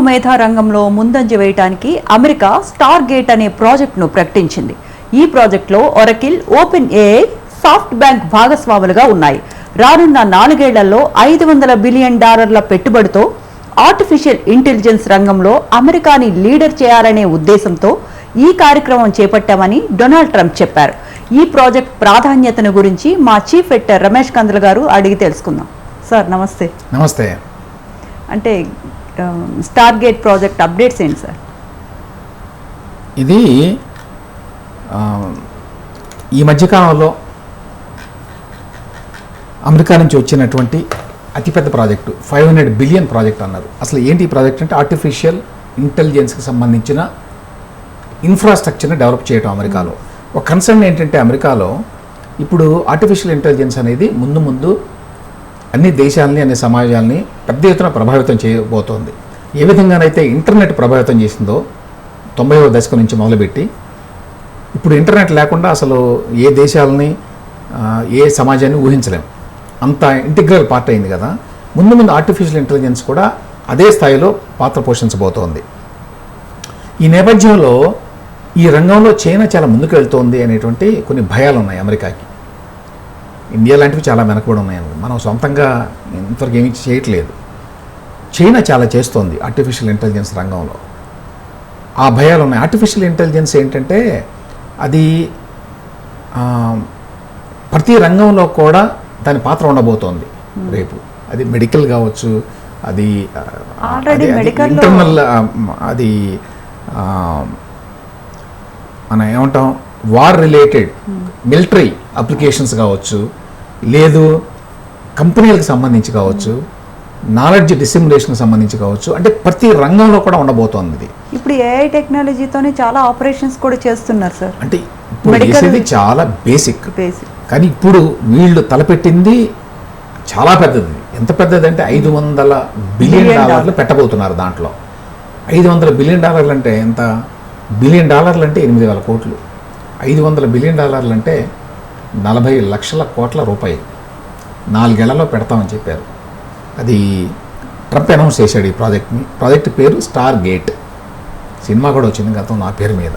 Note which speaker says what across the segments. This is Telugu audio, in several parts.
Speaker 1: మేధా రంగంలో ముందంజ వేయడానికి అమెరికా స్టార్ గేట్ అనే ప్రాజెక్టును ప్రకటించింది. ఈ ప్రాజెక్టులో Oracle OpenAI SoftBank భాగస్వాములుగా ఉన్నాయి. రానున్న నాలుగేళ్ళలో ఐదు వందల బిలియన్ డాలర్ల పెట్టుబడితో ఆర్టిఫిషియల్ ఇంటెలిజెన్స్ రంగంలో అమెరికాని లీడర్ చేయాలనే ఉద్దేశంతో ఈ కార్యక్రమం చేపట్టామని డొనాల్డ్ ట్రంప్ చెప్పారు. ఈ ప్రాజెక్ట్ ప్రాధాన్యతను గురించి మా చీఫ్ ఎడిటర్ రమేష్ కందుల గారు అడిగి తెలుసుకుందాం. సార్ నమస్తే.
Speaker 2: నమస్తే.
Speaker 1: అంటే స్టార్ గేట్ ప్రాజెక్ట్ అప్డేట్స్ ఏంటి సార్?
Speaker 2: ఇది ఈ మధ్యకాలంలో అమెరికా నుంచి వచ్చినటువంటి అతిపెద్ద project five hundred billion project అన్నారు. అసలు ఏంటి ఈ ప్రాజెక్ట్ అంటే ఆర్టిఫిషియల్ ఇంటెలిజెన్స్కి సంబంధించిన ఇన్ఫ్రాస్ట్రక్చర్ని డెవలప్ చేయడం అమెరికాలో. ఒక కన్సర్న్ ఏంటంటే అమెరికాలో ఇప్పుడు ఆర్టిఫిషియల్ ఇంటెలిజెన్స్ అనేది ముందు ముందు అన్ని దేశాలని అన్ని సమాజాలని పెద్ద ఎత్తున ప్రభావితం చేయబోతోంది. ఏ విధంగానైతే ఇంటర్నెట్ ప్రభావితం చేసిందో తొంభైవ దశకం నుంచి మొదలుపెట్టి ఇప్పుడు ఇంటర్నెట్ లేకుండా అసలు ఏ దేశాలని ఏ సమాజాన్ని ఊహించలేం. అంత ఇంటిగ్రల్ పార్ట్ అయింది కదా. ముందు ముందు ఆర్టిఫిషియల్ ఇంటెలిజెన్స్ కూడా అదే స్థాయిలో పాత్ర పోషించబోతోంది. ఈ నేపథ్యంలో ఈ రంగంలో చైనా చాలా ముందుకు వెళ్తోంది అనేటువంటి కొన్ని భయాలు ఉన్నాయి అమెరికాకి. ఇండియా లాంటివి చాలా వెనకబడి ఉన్నాయి మనం సొంతంగా ఇంతవరకు ఏమీ చేయట్లేదు. చైనా చాలా చేస్తోంది ఆర్టిఫిషియల్ ఇంటెలిజెన్స్ రంగంలో. ఆ భయాలు ఉన్నాయి. ఆర్టిఫిషియల్ ఇంటెలిజెన్స్ ఏంటంటే అది ప్రతి రంగంలో కూడా దాని పాత్ర ఉండబోతోంది రేపు. అది మెడికల్ కావచ్చు అది ఇంటర్నల్ అది మనం ఏమంటాం వార్ రిలేటెడ్ మిలిటరీ అప్లికేషన్స్ కావచ్చు లేదు కంపెనీలకు సంబంధించి కావచ్చు నాలెడ్జ్ డిసిమినేషన్కి సంబంధించి కావచ్చు అంటే ప్రతి రంగంలో కూడా ఉండబోతోంది. ఇది
Speaker 1: ఇప్పుడు ఏఐ టెక్నాలజీతోనే చాలా ఆపరేషన్స్ కూడా చేస్తున్నారు సార్.
Speaker 2: అంటే ఇప్పుడు చేసేది చాలా బేసిక్
Speaker 1: బేసిక్
Speaker 2: కానీ ఇప్పుడు వీళ్ళు తలపెట్టింది చాలా పెద్దది. ఎంత పెద్దది అంటే ఐదు వందల బిలియన్ డాలర్లు పెట్టబోతున్నారు దాంట్లో. ఐదు వందల బిలియన్ డాలర్లు అంటే ఎంత? బిలియన్ డాలర్లు అంటే ఎనిమిది వేల కోట్లు. ఐదు వందల బిలియన్ డాలర్లు అంటే నలభై లక్షల కోట్ల రూపాయలు. నాలుగేళ్ళలో పెడతామని చెప్పారు. అది ట్రంప్ అనౌన్స్ చేశాడు ఈ ప్రాజెక్ట్ని. ప్రాజెక్ట్ పేరు స్టార్ గేట్ సినిమా కూడా వచ్చింది గతం నా పేరు మీద.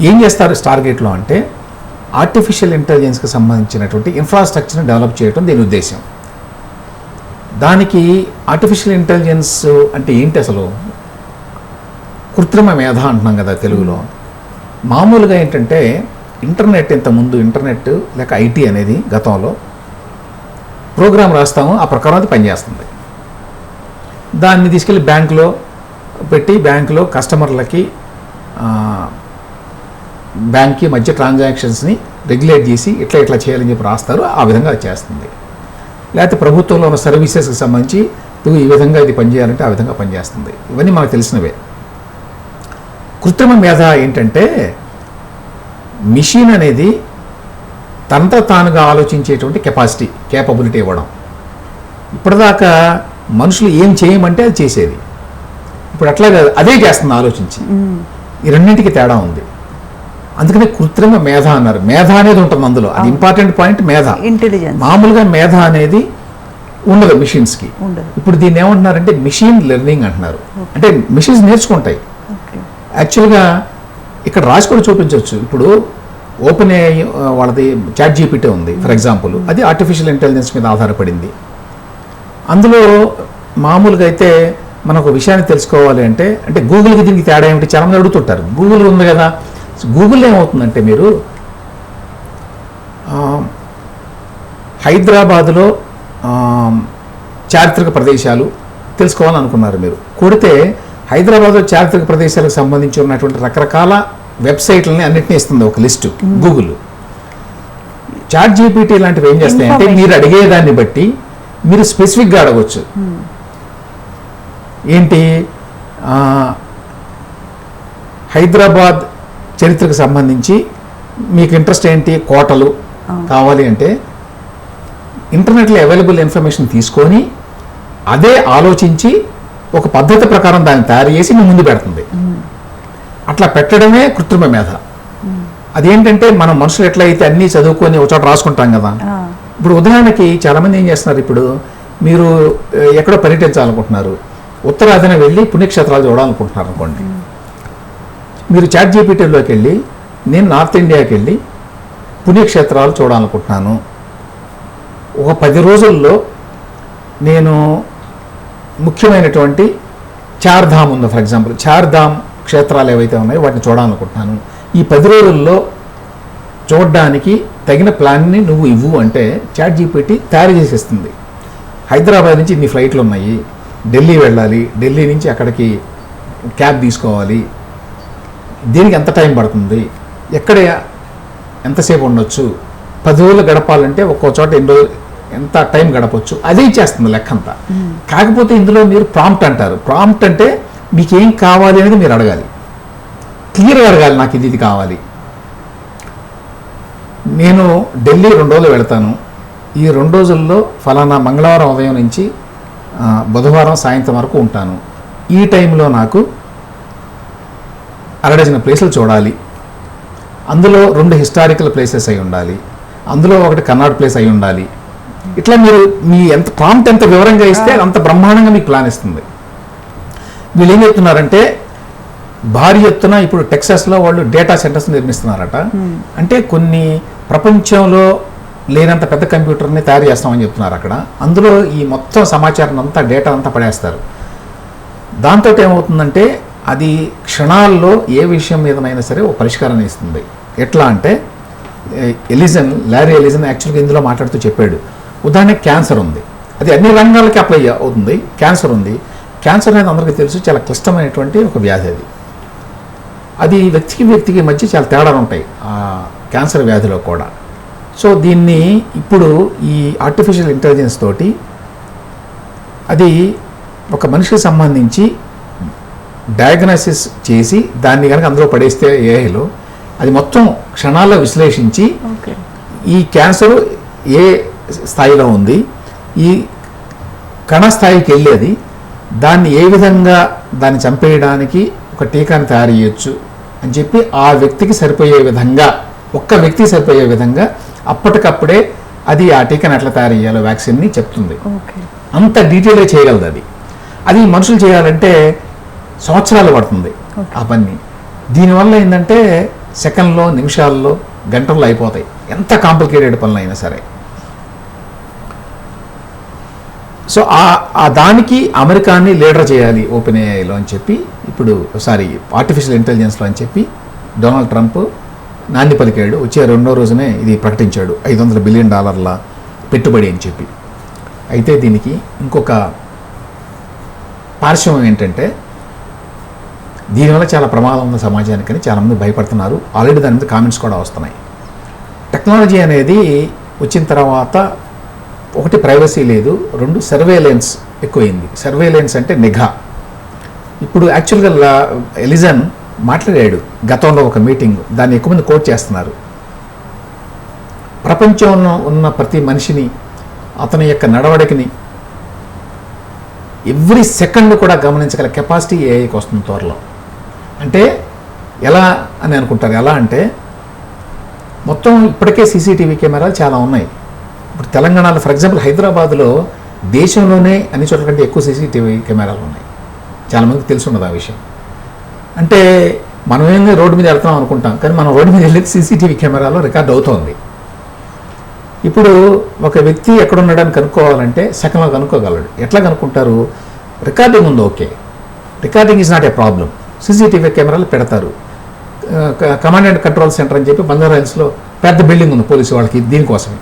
Speaker 2: ఏం చేస్తారు స్టార్ గేట్లో అంటే ఆర్టిఫిషియల్ ఇంటెలిజెన్స్కి సంబంధించినటువంటి ఇన్ఫ్రాస్ట్రక్చర్ని డెవలప్ చేయడం దీని ఉద్దేశం దానికి ఆర్టిఫిషియల్ ఇంటెలిజెన్స్ అంటే ఏంటి అసలు? కృత్రిమ మేధ అంటున్నాం కదా తెలుగులో. మామూలుగా ఏంటంటే ఇంటర్నెట్ ఇంతకుముందు ఇంటర్నెట్ లేక ఐటీ అనేది గతంలో ప్రోగ్రామ్ రాస్తాము ఆ ప్రకారం అది పనిచేస్తుంది. దాన్ని తీసుకెళ్ళి బ్యాంకులో పెట్టి బ్యాంకులో కస్టమర్లకి బ్యాంక్కి మధ్య ట్రాన్సాక్షన్స్ని రెగ్యులేట్ చేసి ఇట్లా ఇట్లా చేయాలని చెప్పి రాస్తారు ఆ విధంగా అది చేస్తుంది. లేకపోతే ప్రభుత్వంలో ఉన్న సర్వీసెస్కి సంబంధించి నువ్వు ఈ విధంగా ఇది పనిచేయాలంటే ఆ విధంగా పనిచేస్తుంది. ఇవన్నీ మనకు తెలిసినవే. కృత్రిమ మేధ ఏంటంటే మిషన్ అనేది తనంత తానుగా ఆలోచించేటువంటి కెపాసిటీ కేపబిలిటీ ఇవ్వడం. ఇప్పటిదాకా మనుషులు ఏం చేయమంటే అది చేసేది. ఇప్పుడు అట్లా కాదు అదే చేస్తుంది ఆలోచించి. ఈ రెండింటికి తేడా ఉంది. అందుకనే కృత్రిమ మేధ అన్నారు. మేధ అనేది ఉంటుంది అందులో. అది ఇంపార్టెంట్ పాయింట్ మేధ.
Speaker 1: ఇంటెలిజెన్స్
Speaker 2: మామూలుగా మేధ అనేది ఉండదు మిషన్స్కి ఇప్పుడు దీన్ని ఏమంటున్నారంటే మిషన్ లెర్నింగ్ అంటున్నారు. అంటే మిషన్స్ నేర్చుకుంటాయి. యాక్చువల్గా ఇక్కడ రాసి కూడా చూపించవచ్చు. ఇప్పుడు ఓపెన్ ఏఐ వాళ్ళది చాట్ జీపీటీ ఉంది ఫర్ ఎగ్జాంపుల్ అది ఆర్టిఫిషియల్ ఇంటెలిజెన్స్ మీద ఆధారపడింది. అందులో మామూలుగా అయితే మనం ఒక విషయాన్ని తెలుసుకోవాలి అంటే అంటే గూగుల్కి దీనికి తేడా ఏమిటి? చాలామంది అడుగుతుంటారు. గూగుల్ ఉంది కదా. గూగుల్ ఏమవుతుందంటే మీరు హైదరాబాద్లో హైదరాబాదులో చారిత్రక ప్రదేశాలు తెలుసుకోవాలనుకున్నారు మీరు. కొడితే హైదరాబాద్లో చారిత్రక ప్రదేశాలకు సంబంధించి ఉన్నటువంటి రకరకాల వెబ్సైట్లని అన్నింటినీ ఇస్తుంది ఒక లిస్టు గూగుల్. చాట్ జీపీటీ లాంటివి ఏం చేస్తాయంటే
Speaker 1: Information.
Speaker 2: మీరు అడిగేదాన్ని బట్టి మీరు స్పెసిఫిక్గా అడగవచ్చు ఏంటి? ఆ, హైదరాబాద్ చరిత్రకు సంబంధించి మీకు ఇంట్రెస్ట్ ఏంటి? కోటలు కావాలి అంటే ఇంటర్నెట్లో అవైలబుల్ ఇన్ఫర్మేషన్ తీసుకొని అదే ఆలోచించి ఒక పద్ధతి ప్రకారం దాన్ని తయారు చేసి మీ ముందు పెడుతుంది. అట్లా పెట్టడమే కృత్రిమ మేధ. అదేంటంటే మనం మనుషులు ఎట్లయితే అన్నీ చదువుకొని ఒక చోట రాసుకుంటాం కదా. ఇప్పుడు ఉదాహరణకి చాలామంది ఏం చేస్తున్నారు ఇప్పుడు మీరు ఎక్కడో పర్యటించాలనుకుంటున్నారు. ఉత్తరాదిన వెళ్ళి పుణ్యక్షేత్రాలు చూడాలనుకుంటున్నారు అనుకోండి. మీరు చాట్ జీపీటీలోకి వెళ్ళి నేను నార్త్ ఇండియాకి వెళ్ళి పుణ్యక్షేత్రాలు చూడాలనుకుంటున్నాను. ఒక పది రోజుల్లో నేను ముఖ్యమైనటువంటి చార్ధామ్ ఉంది. ఫర్ ఎగ్జాంపుల్ చార్ధామ్ క్షేత్రాలు ఏవైతే ఉన్నాయో వాటిని చూడాలనుకుంటున్నాను. ఈ పది రోజుల్లో చూడడానికి తగిన ప్లాన్ని నువ్వు ఇవ్వు అంటే చాట్ జీపీటీ తయారు చేసేస్తుంది. హైదరాబాద్ నుంచి ఇన్ని ఫ్లైట్లు ఉన్నాయి. ఢిల్లీ వెళ్ళాలి. ఢిల్లీ నుంచి అక్కడికి క్యాబ్ తీసుకోవాలి. దీనికి ఎంత టైం పడుతుంది? ఎక్కడ ఎంతసేపు ఉండొచ్చు? పది రోజులు గడపాలంటే ఒక్కో చోట ఎన్ని రోజులు ఎంత టైం గడపచ్చు? అదే ఇచ్చేస్తుంది లెక్క అంతా కాకపోతే ఇందులో మీరు ప్రాంప్ట్ అంటారు. ప్రాంప్ట్ అంటే మీకు ఏం కావాలి అనేది మీరు అడగాలి. క్లియర్గా అడగాలి నాకు ఇది ఇది కావాలి. నేను ఢిల్లీ రెండు రోజులు వెళ్తాను. ఈ రెండు రోజుల్లో ఫలానా మంగళవారం ఉదయం నుంచి బుధవారం సాయంత్రం వరకు ఉంటాను. ఈ టైంలో నాకు అరడజన ప్లేసులు చూడాలి. అందులో రెండు హిస్టారికల్ ప్లేసెస్ అయి ఉండాలి. అందులో ఒకటి కర్ణాటక ప్లేస్ అయి ఉండాలి. ఇట్లా మీరు మీ ఎంత ప్రాంప్ట్ ఎంత వివరంగా ఇస్తే అంత బ్రహ్మాండంగా మీకు ప్లాన్ ఇస్తుంది. వీళ్ళు ఏం చెప్తున్నారంటే భారీ ఎత్తున ఇప్పుడు టెక్సాస్లో వాళ్ళు డేటా సెంటర్స్ నిర్మిస్తున్నారట. అంటే కొన్ని ప్రపంచంలో లేనంత పెద్ద కంప్యూటర్ని తయారు చేస్తామని చెప్తున్నారు అక్కడ. అందులో ఈ మొత్తం సమాచారం అంతా డేటా అంతా పడేస్తారు. దాంతో ఏమవుతుందంటే అది క్షణాల్లో ఏ విషయం మీదనైనా సరే ఒక పరిష్కారాన్ని ఇస్తుంది. ఎట్లా అంటే ఎలిజన్ లారీ ఎలిజన్ యాక్చువల్గా ఇందులో మాట్లాడుతూ చెప్పాడు. ఉదాహరణకి క్యాన్సర్ ఉంది. అది అన్ని రంగాలకి అప్లై అవుతుంది. క్యాన్సర్ ఉంది. క్యాన్సర్ అనేది అందరికీ తెలుసు చాలా క్లిష్టమైనటువంటి ఒక వ్యాధి అది. అది వ్యక్తికి వ్యక్తికి మధ్య చాలా తేడాలు ఉంటాయి ఆ క్యాన్సర్ వ్యాధిలో కూడా. సో దీన్ని ఇప్పుడు ఈ ఆర్టిఫిషియల్ ఇంటెలిజెన్స్ తోటి అది ఒక మనిషికి సంబంధించి డయాగ్నోసిస్ చేసి దాన్ని కనుక అందులో పడేస్తే ఏఐలో అది మొత్తం క్షణాల్లో విశ్లేషించి ఈ క్యాన్సర్ ఏ స్థాయిలో ఉంది ఈ కణ స్థాయికి వెళ్ళేది దాన్ని ఏ విధంగా దాన్ని చంపేయడానికి ఒక టీకాని తయారు చేయొచ్చు అని చెప్పి ఆ వ్యక్తికి సరిపోయే విధంగా ఒక్క వ్యక్తికి సరిపోయే విధంగా అప్పటికప్పుడే అది ఆ టీకాని ఎట్లా తయారు చేయాలో వ్యాక్సిన్ని చెప్తుంది. అంత డీటెయిల్గా చేయగలదు అది. అది మనుషులు చేయాలంటే సంవత్సరాలు పడుతుంది ఆ పని. దీనివల్ల ఏంటంటే సెకండ్లో నిమిషాల్లో గంటల్లో అయిపోతాయి. ఎంత కాంప్లికేటెడ్ పనులు అయినా సరే. సో ఆ దానికి అమెరికాని లీడర్ చేయాలి ఓపెన్ ఏఐలో అని చెప్పి ఇప్పుడు సారీ ఆర్టిఫిషియల్ ఇంటెలిజెన్స్లో అని చెప్పి డొనాల్డ్ ట్రంప్ నాంది పలికాడు. వచ్చే రెండో రోజునే ఇది ప్రకటించాడు. ఐదు వందల బిలియన్ డాలర్ల పెట్టుబడి అని చెప్పి. అయితే దీనికి ఇంకొక పార్శ్వం ఏంటంటే దీనివల్ల చాలా ప్రమాదం ఉంది సమాజానికని చాలామంది భయపడుతున్నారు. ఆల్రెడీ దాని మీద కామెంట్స్ కూడా వస్తున్నాయి. టెక్నాలజీ అనేది వచ్చిన తర్వాత ఒకటి ప్రైవసీ లేదు రెండు సర్వేలెన్స్ ఎక్కువైంది. సర్వేలెన్స్ అంటే నిఘా. ఇప్పుడు యాక్చువల్గా ఎలిజన్ మాట్లాడాడు గతంలో ఒక మీటింగ్ దాన్ని ఎక్కువ మంది కోట్ చేస్తున్నారు. ప్రపంచంలో ఉన్న ప్రతి మనిషిని అతని యొక్క నడవడికని ఎవ్రీ సెకండ్ కూడా గమనించగల కెపాసిటీ ఏఐకి వస్తుంది త్వరలో. అంటే ఎలా అని అనుకుంటారు? ఎలా అంటే మొత్తం ఇప్పటికే సీసీటీవీ కెమెరాలు చాలా ఉన్నాయి. ఇప్పుడు తెలంగాణలో ఫర్ ఎగ్జాంపుల్ హైదరాబాద్లో దేశంలోనే అన్ని చోట్ల కంటే ఎక్కువ సీసీటీవీ కెమెరాలు ఉన్నాయి. చాలామందికి తెలిసి ఉండదు ఆ విషయం. అంటే మనం ఏమైనా రోడ్డు మీద వెళ్తాం అనుకుంటాం కానీ మనం రోడ్డు మీద వెళ్ళేది సీసీటీవీ కెమెరాలో రికార్డ్ అవుతోంది. ఇప్పుడు ఒక వ్యక్తి ఎక్కడున్నాడని కనుక్కోవాలంటే సెకండ్లో కనుక్కోగలడు. ఎట్లా కనుక్కుంటారు? రికార్డింగ్ ఉంది okay. Recording is not a problem CCTV కెమెరాలు పెడతారు. కమాండ్ అండ్ కంట్రోల్ సెంటర్ అని చెప్పి బంజారా హిల్స్లో పెద్ద బిల్డింగ్ ఉంది పోలీసు వాళ్ళకి దీనికోసమే.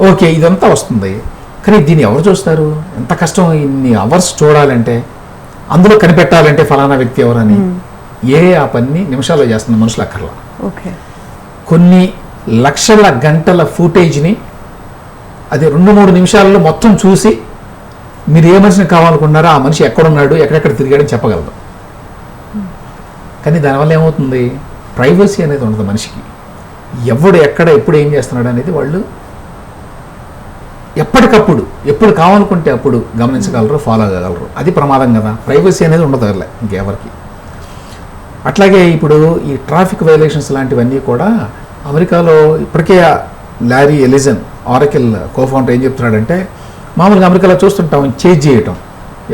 Speaker 2: ఓకే ఇదంతా వస్తుంది. కానీ దీన్ని ఎవరు చూస్తారు? ఎంత కష్టం ఇన్ని అవర్స్ చూడాలంటే అందులో కనిపెట్టాలంటే ఫలానా వ్యక్తి ఎవరని. ఏ ఆ పని నిమిషాల్లో చేస్తుంది మనుషులు అక్కర్లా.
Speaker 1: ఓకే.
Speaker 2: కొన్ని లక్షల గంటల ఫుటేజ్ని అది రెండు మూడు నిమిషాల్లో మొత్తం చూసి మీరు ఏ మనిషిని కావాలనుకున్నారో ఆ మనిషి ఎక్కడున్నాడు ఎక్కడెక్కడ తిరిగాడని చెప్పగలదు కానీ దానివల్ల ఏమవుతుంది? ప్రైవసీ అనేది ఉండదు మనిషికి. ఎవడు ఎక్కడ ఎప్పుడు ఏం చేస్తున్నాడు అనేది వాళ్ళు ఎప్పటికప్పుడు ఎప్పుడు కావాలనుకుంటే అప్పుడు గమనించగలరు ఫాలో అవ్వగలరు అది ప్రమాదం కదా. ప్రైవసీ అనేది ఉండదు అలా ఇంకెవరికి. అట్లాగే ఇప్పుడు ఈ ట్రాఫిక్ వైలేషన్స్ లాంటివన్నీ కూడా అమెరికాలో ఇప్పటికే లారీ ఎలిజన్ ఆరకిల్ కోఫౌండర్ ఏం చెప్తున్నాడంటే మామూలుగా అమెరికాలో చూస్తుంటాం చేజ్ చేయటం.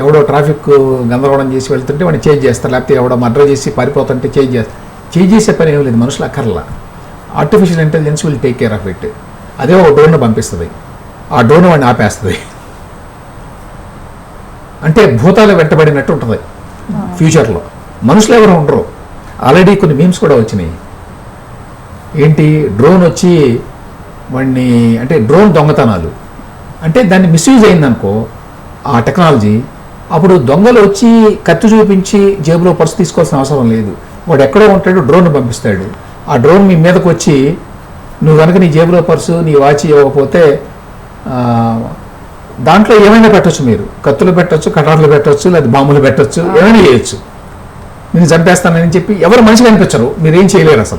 Speaker 2: ఎవడో ట్రాఫిక్ గందరగోళం చేసి వెళ్తుంటే వాడిని చేజ్ చేస్తారు. లేకపోతే ఎవడో మర్డర్ చేసి పారిపోతుంటే చేంజ్ చేస్తారు. చేజ్ చేసే పని ఏం లేదు మనుషులు అక్కర్లా. Artificial intelligence will take care of it అదే ఒక డ్రోన్ పంపిస్తుంది. ఆ డ్రోన్ వాడిని ఆపేస్తుంది. అంటే భూతాలు వెంటబడినట్టు ఉంటుంది. ఫ్యూచర్లో. మనుషులు ఎవరు ఉండరు. ఆల్రెడీ కొన్ని మీమ్స్ కూడా వచ్చినాయి. ఏంటి? డ్రోన్ వచ్చి వాడిని అంటే డ్రోన్ దొంగతనాలు. అంటే దాన్ని మిస్యూజ్ అయిందనుకో ఆ టెక్నాలజీ అప్పుడు దొంగలు వచ్చి కత్తి చూపించి జేబులో పర్సు తీసుకోవాల్సిన అవసరం లేదు. వాడు ఎక్కడో ఉంటాడు డ్రోన్ పంపిస్తాడు. ఆ డ్రోన్ మీ మీదకి వచ్చి నువ్వు కనుక నీ జేబులో పర్సు నీ వాచి ఇవ్వకపోతే దాంట్లో ఏమైనా పెట్టొచ్చు మీరు. కత్తులు పెట్టొచ్చు కటార్లు పెట్టొచ్చు లేదా బాంబులు పెట్టొచ్చు ఏమైనా చేయొచ్చు. నేను చంపేస్తానని చెప్పి ఎవరు మనిషి కనిపించరు మీరేం చేయలేరు అసలు.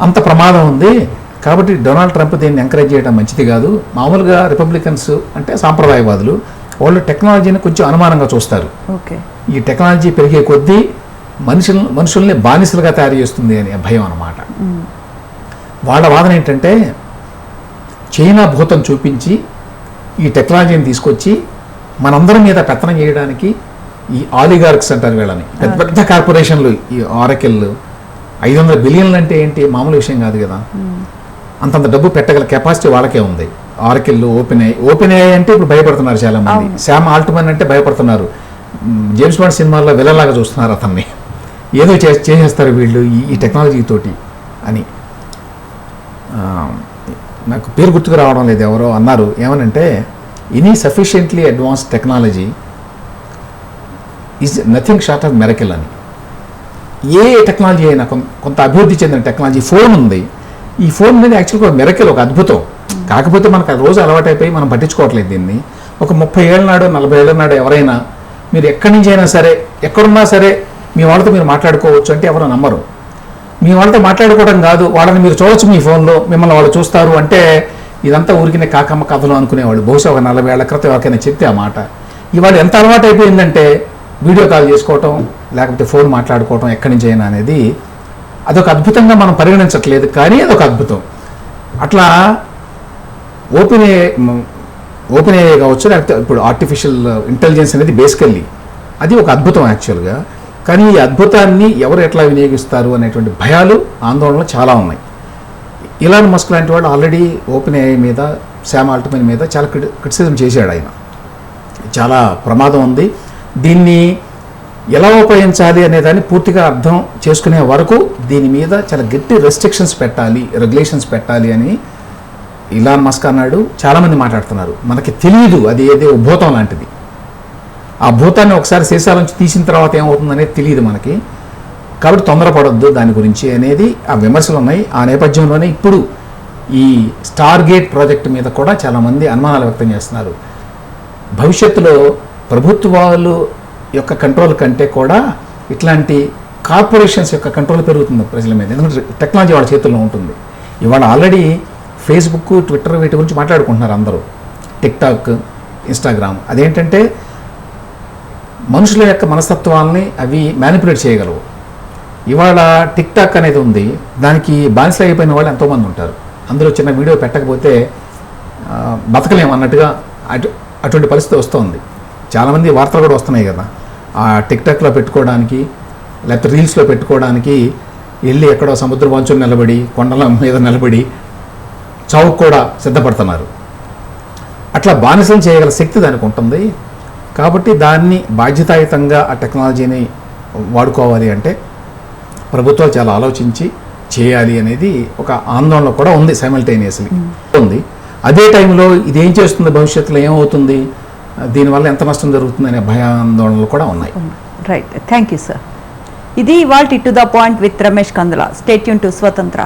Speaker 2: అంత ప్రమాదం ఉంది. కాబట్టి డొనాల్డ్ ట్రంప్ దీన్ని ఎంకరేజ్ చేయడం మంచిది కాదు. మామూలుగా రిపబ్లికన్స్ అంటే సాంప్రదాయవాదులు. వాళ్ళు టెక్నాలజీని కొంచెం అనుమానంగా చూస్తారు.
Speaker 1: ఓకే.
Speaker 2: ఈ టెక్నాలజీ పెరిగే కొద్దీ మనుషులు మనుషుల్ని బానిసలుగా తయారు చేస్తుంది అనే భయం అన్నమాట. వాళ్ళ వాదన ఏంటంటే చైనా భూతం చూపించి ఈ టెక్నాలజీని తీసుకొచ్చి మనందరం మీద పెత్తనం చేయడానికి ఈ ఆలిగార్క్స్ అంటారు వీళ్ళని. పెద్ద పెద్ద కార్పొరేషన్లు ఈ ఆరకెల్ ఐదు వందల బిలియన్లు అంటే ఏంటి మామూలు విషయం కాదు కదా. అంతంత డబ్బు పెట్టగల కెపాసిటీ వాళ్ళకే ఉంది. Oracle OpenAI OpenAI అంటే ఇప్పుడు భయపడుతున్నారు చాలా మంది. శామ్ ఆల్ట్మన్ అంటే భయపడుతున్నారు. జేమ్స్ బాండ్ సినిమాల్లో విలలాగా చూస్తున్నారు అతన్ని. ఏదో చే చేసేస్తారు వీళ్ళు ఈ టెక్నాలజీ తోటి అని. నాకు పేరు గుర్తుకు రావడం లేదు ఎవరో అన్నారు. ఏమనంటే any sufficiently advanced technology is nothing short of miracle అని. ఏ టెక్నాలజీ అయినా కొంత అభివృద్ధి చెందిన టెక్నాలజీ ఫోన్ ఉంది. ఈ ఫోన్ మీద యాక్చువల్గా ఒక మెరకిల్ ఒక అద్భుతం. కాకపోతే మనకు ఆ రోజు అలవాటైపోయి మనం పట్టించుకోవట్లేదు దీన్ని. ఒక ముప్పై ఏళ్ళ నాడు నలభై ఏళ్ళ నాడు ఎవరైనా మీరు ఎక్కడి నుంచి అయినా సరే ఎక్కడున్నా సరే మీ వాళ్ళతో మీరు మాట్లాడుకోవచ్చు అంటే ఎవరో నమ్మరు. మీ వాళ్ళతో మాట్లాడుకోవడం కాదు వాళ్ళని మీరు చూడొచ్చు మీ ఫోన్లో మిమ్మల్ని వాళ్ళు చూస్తారు అంటే ఇదంతా ఊరికినే కాకమ్మ కథలు అనుకునేవాళ్ళు. బహుశా ఒక నలభై ఏళ్ళ క్రితం ఎవరికైనా చెప్తే ఆ మాట. ఇవాళ ఎంత అలవాటు అయిపోయిందంటే వీడియో కాల్ చేసుకోవటం లేకపోతే ఫోన్ మాట్లాడుకోవటం ఎక్కడి నుంచి అయినా అనేది అదొక అద్భుతంగా మనం పరిగణించట్లేదు కానీ అదొక అద్భుతం. అట్లా ఓపెన్ ఏ ఓపెన్ ఏ కావచ్చు లేకపోతే ఇప్పుడు ఆర్టిఫిషియల్ ఇంటెలిజెన్స్ అనేది బేసికల్లీ అది ఒక అద్భుతం యాక్చువల్గా కానీ ఈ అద్భుతాన్ని ఎవరు ఎట్లా వినియోగిస్తారు అనేటువంటి భయాలు ఆందోళనలు చాలా ఉన్నాయి. ఇలాన్ మస్క్ లాంటి వాడు ఆల్రెడీ ఓపెన్ ఏఐ మీద శామ్ ఆల్టమన్ మీద చాలా క్రిటి క్రిటిసిజం చేశాడు ఆయన. చాలా ప్రమాదం ఉంది. దీన్ని ఎలా ఉపయోగించాలి అనే దాన్ని పూర్తిగా అర్థం చేసుకునే వరకు దీని మీద చాలా గట్టి రెస్ట్రిక్షన్స్ పెట్టాలి రెగ్యులేషన్స్ పెట్టాలి అని ఇలాన్ మస్క్ అన్నాడు. చాలామంది మాట్లాడుతున్నారు. మనకి తెలియదు అది ఏదో ఉద్భూతం లాంటిది. ఆ భూతాన్ని ఒకసారి సీసాల నుంచి తీసిన తర్వాత ఏమవుతుందనేది తెలియదు మనకి. కాబట్టి తొందరపడొద్దు దాని గురించి అనేది ఆ విమర్శలు ఉన్నాయి. ఆ నేపథ్యంలోనే ఇప్పుడు ఈ స్టార్ గేట్ ప్రాజెక్టు మీద కూడా చాలామంది అనుమానాలు వ్యక్తం చేస్తున్నారు. భవిష్యత్తులో ప్రభుత్వాలు యొక్క కంట్రోల్ కంటే కూడా ఇట్లాంటి కార్పొరేషన్స్ యొక్క కంట్రోల్ పెరుగుతుంది ప్రజల మీద. ఎందుకంటే టెక్నాలజీ వాళ్ళ చేతుల్లో ఉంటుంది. ఇవాళ ఆల్రెడీ ఫేస్బుక్ ట్విట్టర్ వీటి గురించి మాట్లాడుకుంటున్నారు అందరూ. TikTok Instagram. అదేంటంటే మనుషుల యొక్క మనస్తత్వాల్ని అవి మ్యానిపులేట్ చేయగలవు. ఇవాళ టిక్ టాక్ అనేది ఉంది. దానికి బానిసలు అయిపోయిన వాళ్ళు ఎంతోమంది ఉంటారు. అందులో చిన్న వీడియో పెట్టకపోతే బతకలేము బతకలేం అన్నట్టుగా అటు అటువంటి పరిస్థితి వస్తుంది. చాలామంది వార్తలు కూడా వస్తున్నాయి కదా. ఆ టిక్ టాక్లో పెట్టుకోవడానికి లేకపోతే రీల్స్లో పెట్టుకోవడానికి వెళ్ళి ఎక్కడో సముద్ర వంచులు నిలబడి కొండల మీద నిలబడి చావుకు కూడా సిద్ధపడుతున్నారు. అట్లా బానిసం చేయగల శక్తి దానికి ఉంటుంది. కాబట్టి దాన్ని బాధ్యతాయుతంగా ఆ టెక్నాలజీని వాడుకోవాలి అంటే ప్రభుత్వాలు చాలా ఆలోచించి చేయాలి అనేది ఒక ఆందోళన కూడా ఉంది సైమల్టేనియస్లీ ఉంది. అదే టైంలో ఇది ఏం చేస్తుంది? భవిష్యత్తులో ఏమవుతుంది? దీనివల్ల ఎంత నష్టం జరుగుతుంది అనే భయాందోళనలు కూడా ఉన్నాయి.
Speaker 1: రైట్ థ్యాంక్ యూ సార్ ఇది ఇవాల్టి to the point with Ramesh Kandula stay tuned to Swatantra